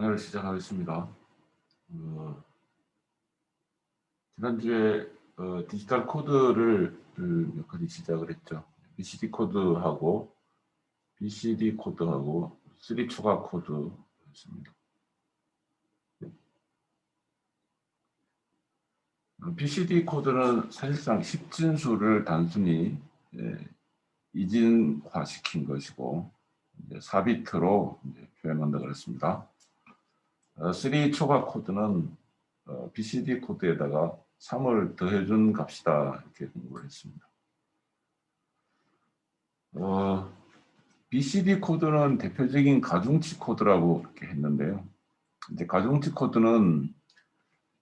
강의를 시작하겠습니다. 어, 지난주에 어, 디지털 코드를 그몇 가지 시작을 했죠. BCD 코드하고 BCD 코드하고 3 초과 코드였습니다. 어, BCD 코드는 사실상 10진수를 단순히 예, 이진화시킨 것이고 이제 4비트로 이제 표현한다 그랬습니다. 어, 3 초과 코드는 어, BCD 코드에다가 3을 더해준 값이다 이렇게 공부를 했습니다. 어, BCD 코드는 대표적인 가중치 코드라고 이렇게 했는데요. 이제 가중치 코드는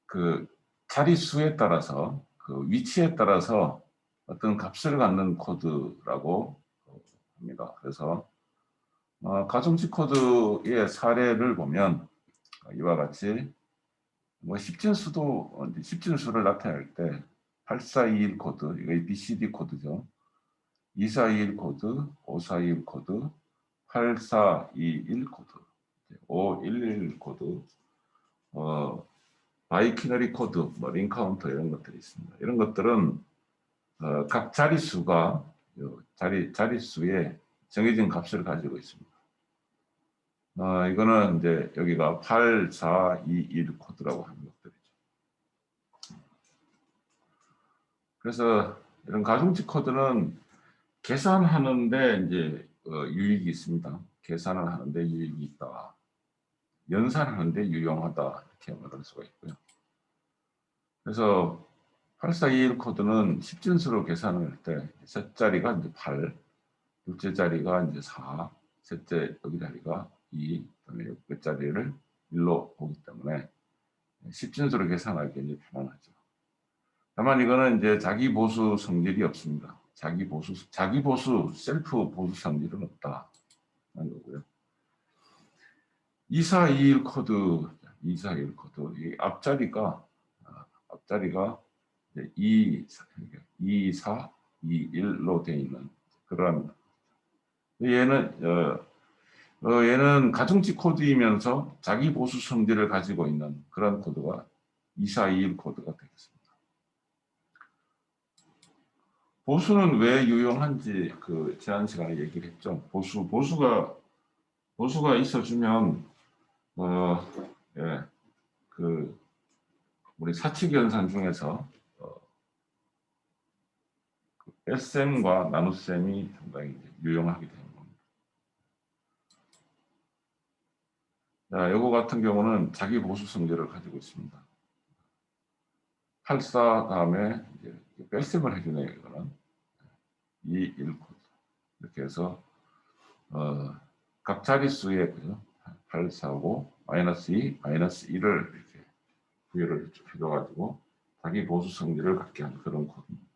그 자릿수에 따라서 그 위치에 따라서 어떤 값을 갖는 코드라고 합니다. 그래서 어, 가중치 코드의 사례를 보면 이와 같이 뭐 10진수도 10진수를 나타낼 때 8421 코드 이거 BCD 코드죠. 2421 코드, 5421 코드, 8421 코드, 511 코드, 어, 바이키너리 코드, 뭐 링카운터 이런 것들이 있습니다. 이런 것들은 어, 각 자릿수가 요 자리 자릿수에 정해진 값을 가지고 있습니다. 어, 이거는 이제 여기가 8421 코드라고 하는 것들이죠. 그래서 이런 가중치 코드는 계산하는데 이제 어, 유익이 있습니다. 계산을 하는데 유익이 있다. 연산하는데 유용하다 이렇게 말할 수가 있고요. 그래서 8421 코드는 10진수로 계산을 할 때 첫 자리가 이제 8, 둘째 자리가 이제 4, 셋째 여기 자리가 2, 그다음에 끝 자리를 1로 보기 때문에 10진수로 계산하기 이제 편안하죠. 다만 이거는 이제 자기 보수 성질이 없습니다. 자기 보수 자기 보수 셀프 보수 성질은 없다 거고요. 2421 코드 2421 코드 이 앞자리가 아, 앞자리가 2, 2, 4, 2, 1로 되어 있는 그런 얘는 어, 어, 얘는 가중치 코드이면서 자기 보수 성질을 가지고 있는 그런 코드가 2421 코드가 되겠습니다. 보수는 왜 유용한지 그 지난 시간에 얘기를 했죠. 보수 보수가 보수가 있어주면 어, 예, 그 우리 사칙 연산 중에서 어, 그 SM과 나눗셈이 상당히 유용하게 겁니다. 자, 요거 같은 경우는 자기 보수 성질을 가지고 있습니다. 84 다음에 이제 뺄셈을 해주네요. 이거는 2, 1 코드 이렇게 해서 어, 각 자릿수에 그죠? 8, 4, 5, 마이너스 2, 마이너스 1을 이렇게 부여를 해줘가지고 자기 보수 성질을 갖게 하는 그런 코드입니다.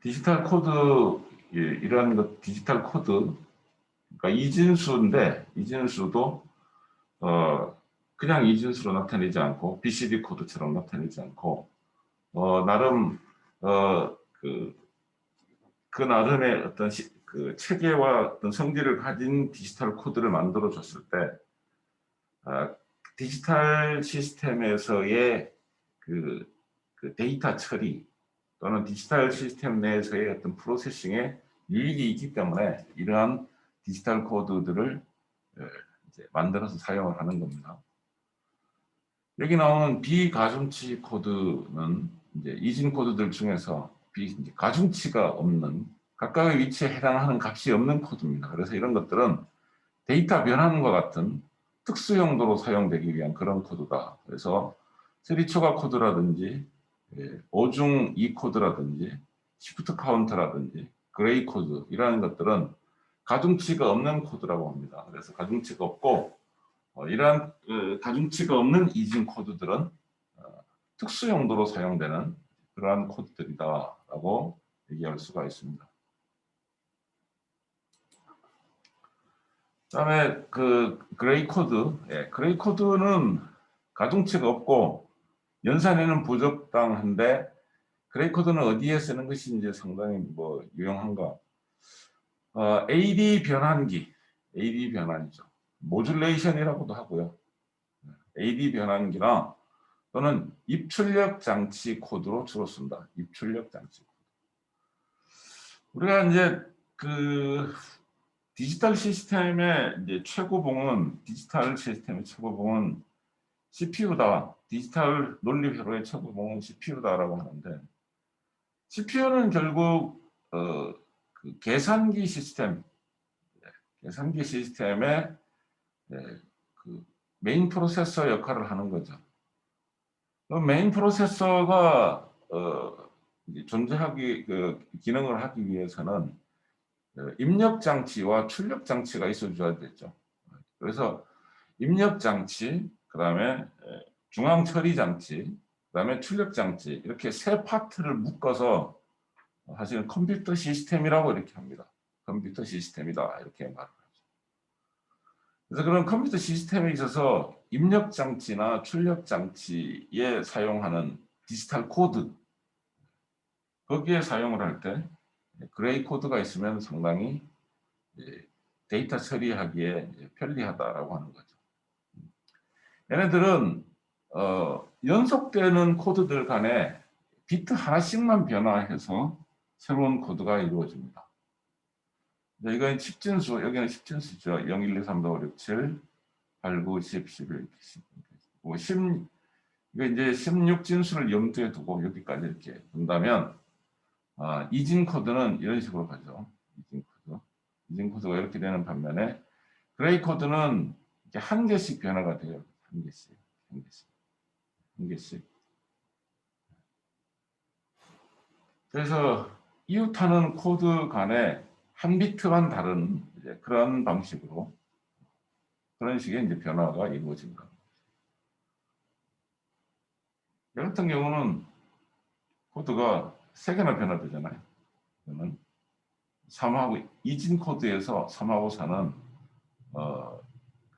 디지털 코드 예, 이러한 것 디지털 코드 그러니까 이진수인데 이진수도 어, 그냥 이진수로 나타내지 않고 BCD 코드처럼 나타내지 않고 어, 나름 어, 그, 그 나름의 어떤 시, 그 체계와 어떤 성질을 가진 디지털 코드를 만들어 줬을 때 어, 디지털 시스템에서의 그, 그 데이터 처리 또는 디지털 시스템 내에서의 어떤 프로세싱에 유익이 있기 때문에 이러한 디지털 코드들을 이제 만들어서 사용을 하는 겁니다. 여기 나오는 비가중치 코드는 이제 이진 코드들 중에서 비, 가중치가 없는 각각의 위치에 해당하는 값이 없는 코드입니다. 그래서 이런 것들은 데이터 변환과 같은 특수 용도로 사용되기 위한 그런 코드다. 그래서 3 초과 코드라든지 5중 2 코드라든지 시프트 카운터라든지 그레이 코드 이라는 것들은 가중치가 없는 코드라고 합니다. 그래서 가중치가 없고 어, 이러한 그 가중치가 없는 이진 코드들은 어, 특수 용도로 사용되는 그러한 코드들이다라고 얘기할 수가 있습니다. 그다음에 그 그레이 코드, 예, 그레이 코드는 가중치가 없고 연산에는 부적당한데 그레이 코드는 어디에 쓰는 것이 이제 상당히 뭐 유용한가? 어, AD 변환기, AD 변환이죠. 모듈레이션이라고도 하고요. AD 변환기나 또는 입출력 장치 코드로 주로 쓴다. 입출력 장치 코드. 우리가 이제 그 디지털 시스템의 이제 최고봉은 디지털 시스템의 최고봉은 CPU다. 디지털 논리 회로의 최고봉은 CPU다라고 하는데 CPU는 결국 어, 그 계산기 시스템, 예, 계산기 시스템의 예, 그 메인 프로세서 역할을 하는 거죠. 그 메인 프로세서가 어, 존재하기 그 기능을 하기 위해서는 어, 입력 장치와 출력 장치가 있어줘야 되죠. 그래서 입력 장치, 그 다음에 중앙 처리 장치, 그 다음에 출력 장치 이렇게 세 파트를 묶어서 사실은 컴퓨터 시스템이라고 이렇게 합니다. 컴퓨터 시스템이다 이렇게 말을 하죠. 그래서 그런 컴퓨터 시스템에 있어서 입력 장치나 출력 장치에 사용하는 디지털 코드 거기에 사용을 할 때 그레이 코드가 있으면 상당히 데이터 처리하기에 편리하다라고 하는 거죠. 얘네들은 어, 연속되는 코드들 간에 비트 하나씩만 변화해서 새로운 코드가 이루어집니다. 네, 이건 10진수, 여기는 10진수죠. 0, 1, 2, 3, 4, 5, 6, 7, 8, 9, 10, 11, 10, 10, 이거 이제 16진수를 염두에 두고 여기까지 이렇게 본다면 아, 이진 코드는 이런 식으로 가죠. 이진 코드. 이진 코드가 이렇게 되는 반면에 그레이 코드는 이렇게 한 개씩 변화가 돼요. 한 개씩, 한 개씩, 한 개씩. 그래서 이웃하는 코드 간에 한 비트만 다른 그런 방식으로 그런 식의 이제 변화가 이루어진다. 이 같은 경우는 코드가 세 개나 변화되잖아요. 그러면 3하고 이진 코드에서 3하고 4는 어,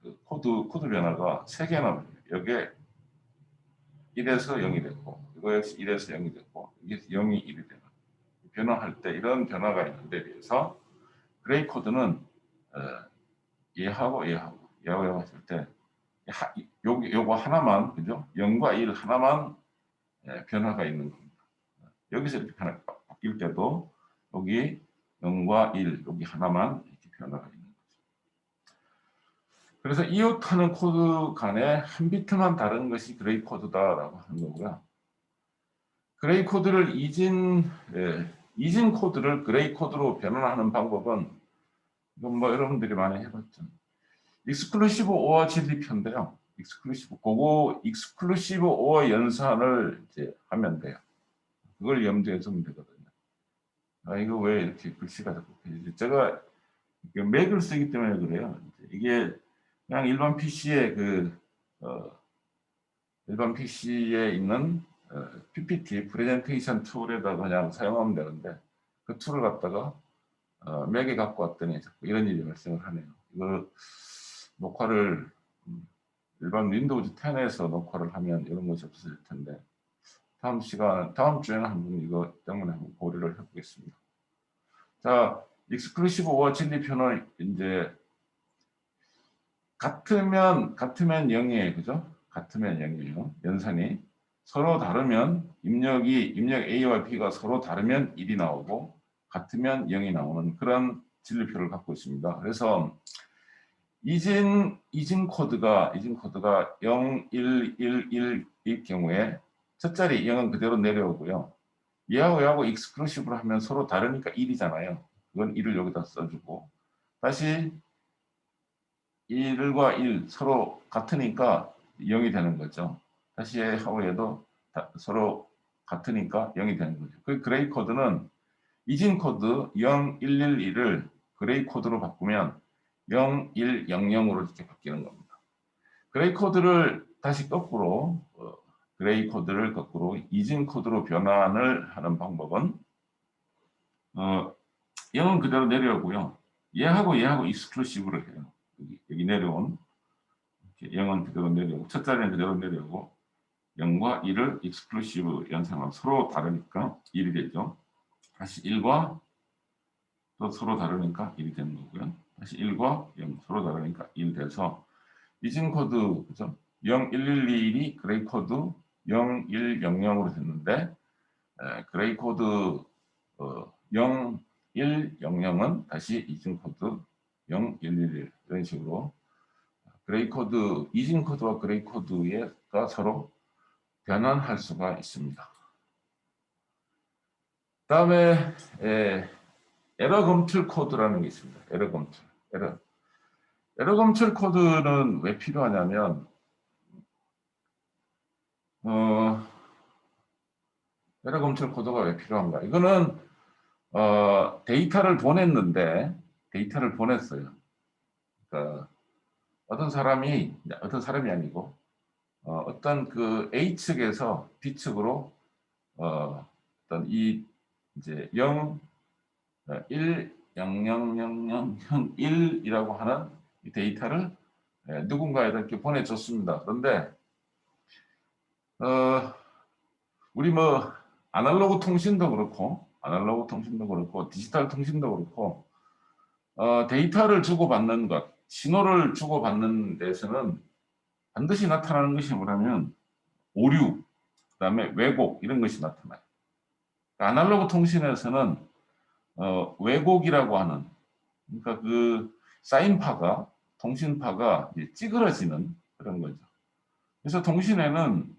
그 코드 코드 변화가 세 개나 여기에 1에서 0이 됐고 이거 역시 1에서 0이 됐고 이게 0이 1이 되는 변화할 때 이런 변화가 있는데 비해서 그레이 코드는 어, 얘하고 얘하고 얘하고 했을 때 하, 요, 요거 하나만 그죠? 0과 1 하나만 예, 변화가 있는 겁니다. 여기서 이렇게 변화 바뀔 때도 여기 0과 1 여기 하나만 이렇게 변화가 있는 거죠. 그래서 이웃하는 코드 간에 한 비트만 다른 것이 그레이 코드다라고 하는 거고요. 그레이 코드를 이진 예, 이진 코드를 그레이 코드로 변환하는 방법은 이건 뭐 여러분들이 많이 해봤죠. 익스클루시브 오어 진입편인데요. 익스클루시브 그거 익스클루시브 오어 연산을 이제 하면 돼요. 그걸 염두에 두면 되거든요. 아 이거 왜 이렇게 글씨가 자꾸 펴지지? 제가 맥을 쓰기 때문에 그래요. 이게 그냥 일반 PC에 그 어, 일반 PC에 있는 어, PPT 프레젠테이션 툴에다 그냥 사용하면 되는데 그 툴을 갖다가 어, 맥에 갖고 왔더니 자꾸 이런 일이 발생을 하네요. 이거 녹화를 음, 일반 윈도우즈 10에서 녹화를 하면 이런 것이 없어질 텐데 다음 시간 다음 주에는 한번 이거 때문에 한번 고려를 해보겠습니다. 자, 익스클루시브 오어 진입편을 이제 같으면 같으면 0이에요, 그죠? 같으면 0이에요. 연산이 서로 다르면 입력이 입력 A와 B가 서로 다르면 1이 나오고 같으면 0이 나오는 그런 진리표를 갖고 있습니다. 그래서 이진 이진 코드가 이진 코드가 0, 1, 1, 1일 경우에 첫 자리 0은 그대로 내려오고요. 얘하고 얘하고 익스클루시브로 하면 서로 다르니까 1이잖아요. 그건 1을 여기다 써주고 다시 1과 1 서로 같으니까 0이 되는 거죠. 다시 하고 얘도 서로 같으니까 0이 되는 거죠. 그 그레이 코드는 이진 코드 0, 1, 1, 1을 그레이 코드로 바꾸면 0, 1, 0, 0으로 이렇게 바뀌는 겁니다. 그레이 코드를 다시 거꾸로 어, 그레이 코드를 거꾸로 이진 코드로 변환을 하는 방법은 어, 0은 그대로 내려오고요. 얘하고 얘하고 익스클루시브를 해요. 여기, 여기 내려온 0은 그대로 내려오고 첫 자리는 그대로 내려오고 0과 1을 익스클루시브 연산하면 서로 다르니까 1이 되죠. 다시 1과 또 서로 다르니까 1이 되는 거고요. 다시 1과 0 서로 다르니까 1 돼서 이진 코드 그죠? 01121이 그레이 코드 0100으로 됐는데 에, 그레이 코드 어, 0100은 다시 이진 코드 0111 이런 식으로 그레이 코드 이진 코드와 그레이 코드가 서로 변환할 수가 있습니다. 다음에 에, 에러 검출 코드라는 게 있습니다. 에러 검출. 에러. 에러 검출 코드는 왜 필요하냐면 어, 에러 검출 코드가 왜 필요한가? 이거는 어, 데이터를 보냈는데 데이터를 보냈어요. 그러니까 어떤 사람이 어떤 사람이 아니고 어, 어떤 그 A 측에서 B 측으로 어, 어떤 이 이제 0 1 0 0 0 0 0 1이라고 하는 이 데이터를 예, 누군가에게 이렇게 보내줬습니다. 그런데 어, 우리 뭐 아날로그 통신도 그렇고 아날로그 통신도 그렇고 디지털 통신도 그렇고 어, 데이터를 주고받는 것, 신호를 주고받는 데서는 반드시 나타나는 것이 뭐냐면 오류, 그다음에 왜곡 이런 것이 나타나요. 아날로그 통신에서는 어, 왜곡이라고 하는 그러니까 그 사인파가 통신파가 찌그러지는 그런 거죠. 그래서 통신에는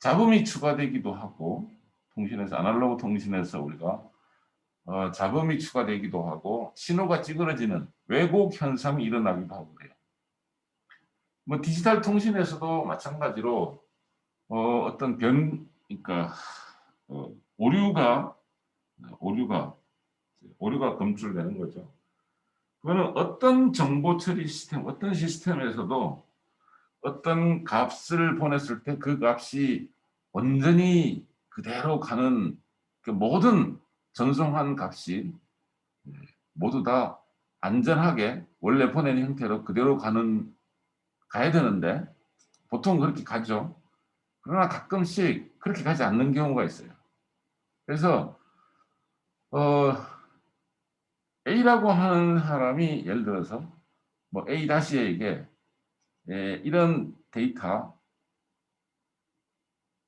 잡음이 추가되기도 하고 통신에서 아날로그 통신에서 우리가 어, 잡음이 추가되기도 하고 신호가 찌그러지는 왜곡 현상이 일어나기도 하고. 뭐 디지털 통신에서도 마찬가지로 어, 어떤 변 그러니까 어, 오류가 오류가 오류가 검출되는 거죠. 그거는 어떤 정보 처리 시스템, 어떤 시스템에서도 어떤 값을 보냈을 때 그 값이 온전히 그대로 가는 그 모든 전송한 값이 모두 다 안전하게 원래 보낸 형태로 그대로 가는 가야 되는데 보통 그렇게 가죠. 그러나 가끔씩 그렇게 가지 않는 경우가 있어요. 그래서 어, A라고 하는 사람이 예를 들어서 뭐 A 다시에게 예, 이런 데이터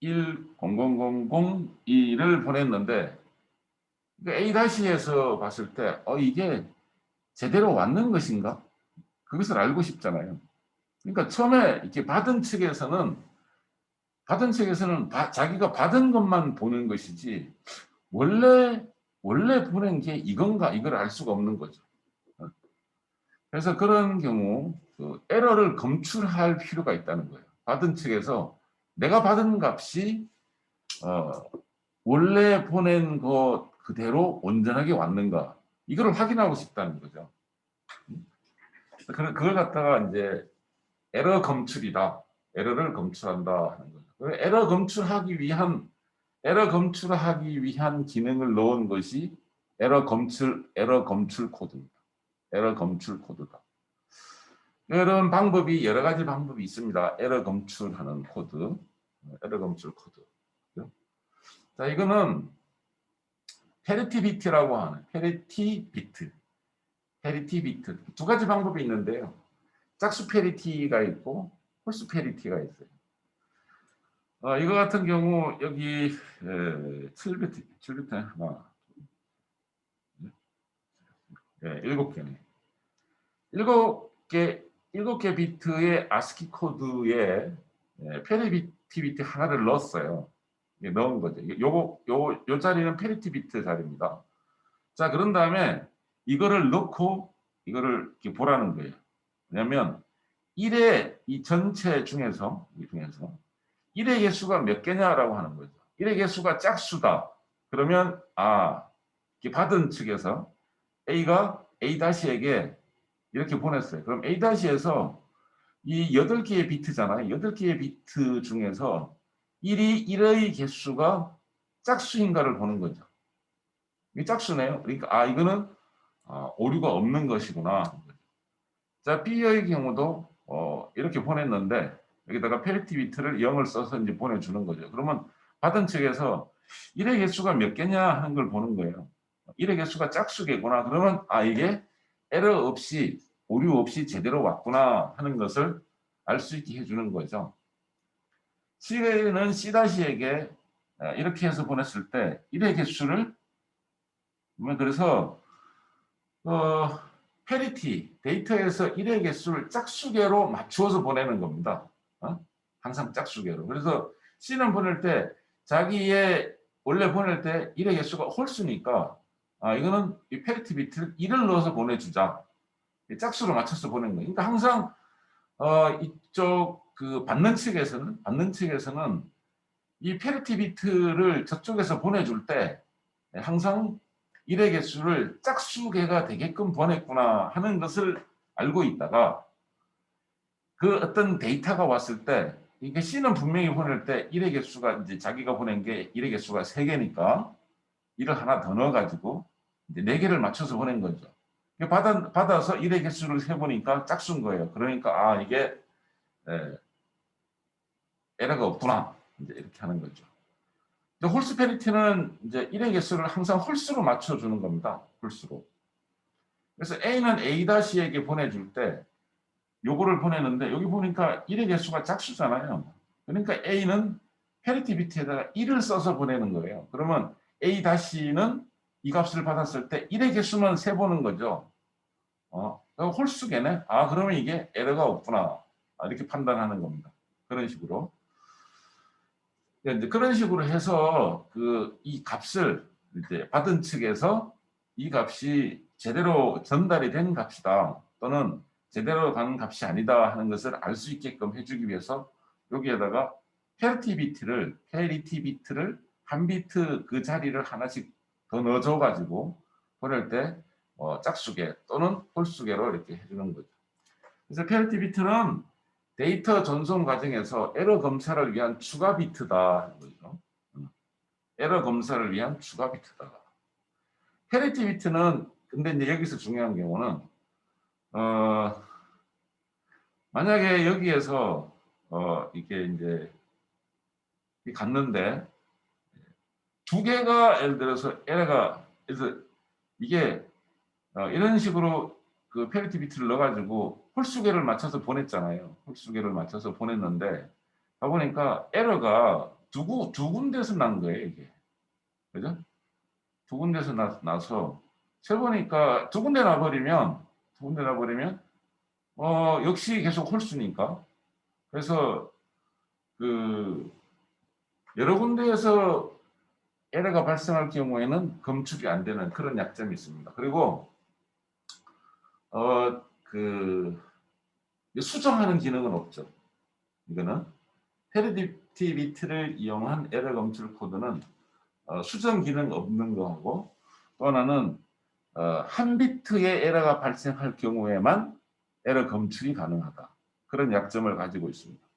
1000002를 보냈는데 그 A 다시에서 봤을 때 어, 이게 제대로 왔는 것인가? 그것을 알고 싶잖아요. 그러니까 처음에 이렇게 받은 측에서는 받은 측에서는 바, 자기가 받은 것만 보는 것이지 원래 원래 보낸 게 이건가 이걸 알 수가 없는 거죠. 어. 그래서 그런 경우 그 에러를 검출할 필요가 있다는 거예요. 받은 측에서 내가 받은 값이 어, 원래 보낸 거 그대로 온전하게 왔는가 이걸 확인하고 싶다는 거죠. 그걸 갖다가 이제 에러 검출이다. 에러를 검출한다 하는 거죠. 에러 검출하기 위한 에러 검출하기 위한 기능을 넣은 것이 에러 검출 에러 검출 코드입니다. 에러 검출 코드다. 이런 방법이 여러 가지 방법이 있습니다. 에러 검출하는 코드, 에러 검출 코드. 자, 이거는 페리티 비트라고 하는 페리티 비트, 페리티 비트 두 가지 방법이 있는데요. 짝수 페리티가 있고 홀수 페리티가 있어요. 어, 이거 같은 경우 여기 에, 7비트, 7비트 하나, 예, 7개네. 7개, 7개 비트의 아스키 코드에 예, 페리티 비트 하나를 넣었어요. 예, 넣은 거죠. 요거, 요, 요 자리는 페리티 비트 자리입니다. 자, 그런 다음에 이거를 넣고 이거를 보라는 거예요. 왜냐면 1의 이 전체 중에서, 이 중에서 1의 개수가 몇 개냐라고 하는 거죠. 1의 개수가 짝수다. 그러면 아 받은 측에서 A가 A-에게 이렇게 보냈어요. 그럼 A-에서 이 8개의 비트잖아요. 8개의 비트 중에서 1이 1의 개수가 짝수인가를 보는 거죠. 이 짝수네요. 그러니까 아 이거는 아, 오류가 없는 것이구나. 자 B의 경우도 어, 이렇게 보냈는데 여기다가 페리티 비트를 0을 써서 이제 보내주는 거죠. 그러면 받은 측에서 1의 개수가 몇 개냐 하는 걸 보는 거예요. 1의 개수가 짝수개구나. 그러면 아 이게 에러 없이 오류 없이 제대로 왔구나 하는 것을 알 수 있게 해주는 거죠. C는 C-에게 어, 이렇게 해서 보냈을 때 1의 개수를 뭐 그래서 어, 페리티 데이터에서 1의 개수를 짝수계로 맞추어서 보내는 겁니다. 어? 항상 짝수계로. 그래서 C는 보낼 때 자기의 원래 보낼 때 1의 개수가 홀수니까 아, 이거는 이 페리티 비트를 1을 넣어서 보내주자. 이 짝수로 맞춰서 보내는 거예요. 그러니까 항상 어, 이쪽 그 받는 측에서는 받는 측에서는 이 페리티 비트를 저쪽에서 보내줄 때 항상 1의 개수를 짝수계가 되게끔 보냈구나 하는 것을 알고 있다가 그 어떤 데이터가 왔을 때 이게 C는 분명히 보낼 때 1의 개수가 이제 자기가 보낸 게 1의 개수가 3개니까 1을 하나 더 넣어가지고 이제 4개를 맞춰서 보낸 거죠. 받아, 받아서 1의 개수를 세보니까 짝수인 거예요. 그러니까 아 이게 에, 에러가 없구나 이제 이렇게 하는 거죠. 근데 홀수 페리티는 이제 1의 개수를 항상 홀수로 맞춰주는 겁니다. 홀수로. 그래서 A는 A-에게 보내줄 때 요거를 보내는데 여기 보니까 1의 개수가 짝수잖아요. 그러니까 A는 페리티 비트에다가 1을 써서 보내는 거예요. 그러면 A-는 이 값을 받았을 때 1의 개수만 세보는 거죠. 어, 그럼 홀수계네. 아, 그러면 이게 에러가 없구나. 아, 이렇게 판단하는 겁니다. 그런 식으로. 네, 이제 그런 식으로 해서 그 이 값을 이제 받은 측에서 이 값이 제대로 전달이 된 값이다 또는 제대로 가는 값이 아니다 하는 것을 알 수 있게끔 해주기 위해서 여기에다가 페리티 비트를 페리티 비트를 한 비트 그 자리를 하나씩 더 넣어줘 가지고 보낼 때 어, 짝수계 또는 홀수계로 이렇게 해주는 거죠. 그래서 페리티 비트는 데이터 전송 과정에서 에러 검사를 위한 추가 비트다 거죠. 음. 에러 검사를 위한 추가 비트다. 페리티 비트는 근데 이제 여기서 중요한 경우는 어 만약에 여기에서 어 이게 이제 이 갔는데 두 개가 예를 들어서 에러가 그래서 이게 어 이런 식으로 그 페리티 비트를 넣어가지고 홀수계를 맞춰서 보냈잖아요. 홀수계를 맞춰서 보냈는데 가보니까 에러가 두, 구, 두 군데서 난 거예요, 이게. 그죠? 두 군데서 나, 나서 세보니까 두 군데 나버리면 두 군데 나버리면 어 역시 계속 홀수니까 그래서 그 여러 군데에서 에러가 발생할 경우에는 검출이 안 되는 그런 약점이 있습니다. 그리고 어, 그 수정하는 기능은 없죠. 이거는 페리티 비트를 이용한 에러 검출 코드는 어, 수정 기능 없는 거하고 또 하나는 어, 한 비트의 에러가 발생할 경우에만 에러 검출이 가능하다. 그런 약점을 가지고 있습니다.